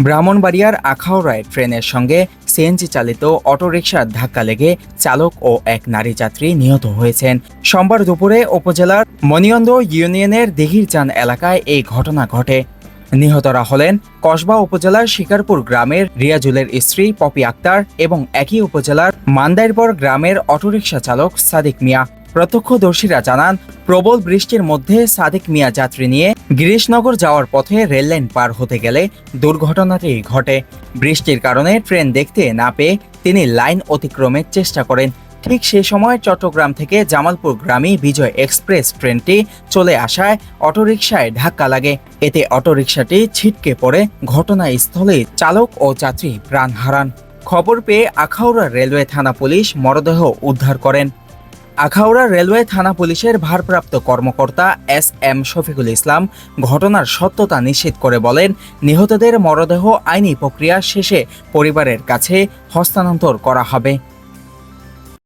ব্রাহ্মণবাড়িয়ার আখাউড়ায় ট্রেনের সঙ্গে সিএনজি চালিত অটোরিকশার ধাক্কা লেগে চালক ও এক নারী যাত্রী নিহত হয়েছেন। সোমবার দুপুরে উপজেলার মনিয়ন্দ ইউনিয়নের দিঘিরচান এলাকায় এই ঘটনা ঘটে। নিহতরা হলেন কসবা উপজেলার শিকারপুর গ্রামের রিয়াজুলের স্ত্রী পপি আক্তার এবং একই উপজেলার মান্দাইরপর গ্রামের অটোরিকশা চালক সাদিক মিয়া। প্রত্যক্ষদর্শীরা জানান, প্রবল বৃষ্টির মধ্যে সাদেক মিয়া যাত্রী নিয়ে গিরিশনগর যাওয়ার পথে রেললাইন পার হতে গেলে দুর্ঘটনাটি ঘটে। বৃষ্টির কারণে ট্রেন দেখতে না পেয়ে তিনি লাইন অতিক্রমের চেষ্টা করেন। ঠিক সেই সময় চট্টগ্রাম থেকে জামালপুর গ্রামে বিজয় এক্সপ্রেস ট্রেনটি চলে আসায় অটোরিকশায় ধাক্কা লাগে। এতে অটোরিকশাটি ছিটকে পড়ে। ঘটনাস্থলে চালক ও যাত্রী প্রাণ হারান। খবর পেয়ে আখাউড়া রেলওয়ে থানা পুলিশ মরদেহ উদ্ধার করেন। আখাউড়া রেলওয়ে থানা পুলিশের ভারপ্রাপ্ত কর্মকর্তা এস এম শফিকুল ইসলাম ঘটনার সত্যতা নিশ্চিত করে বলেন, নিহতদের মরদেহ আইনি প্রক্রিয়া শেষে পরিবারের কাছে হস্তান্তর করা হবে।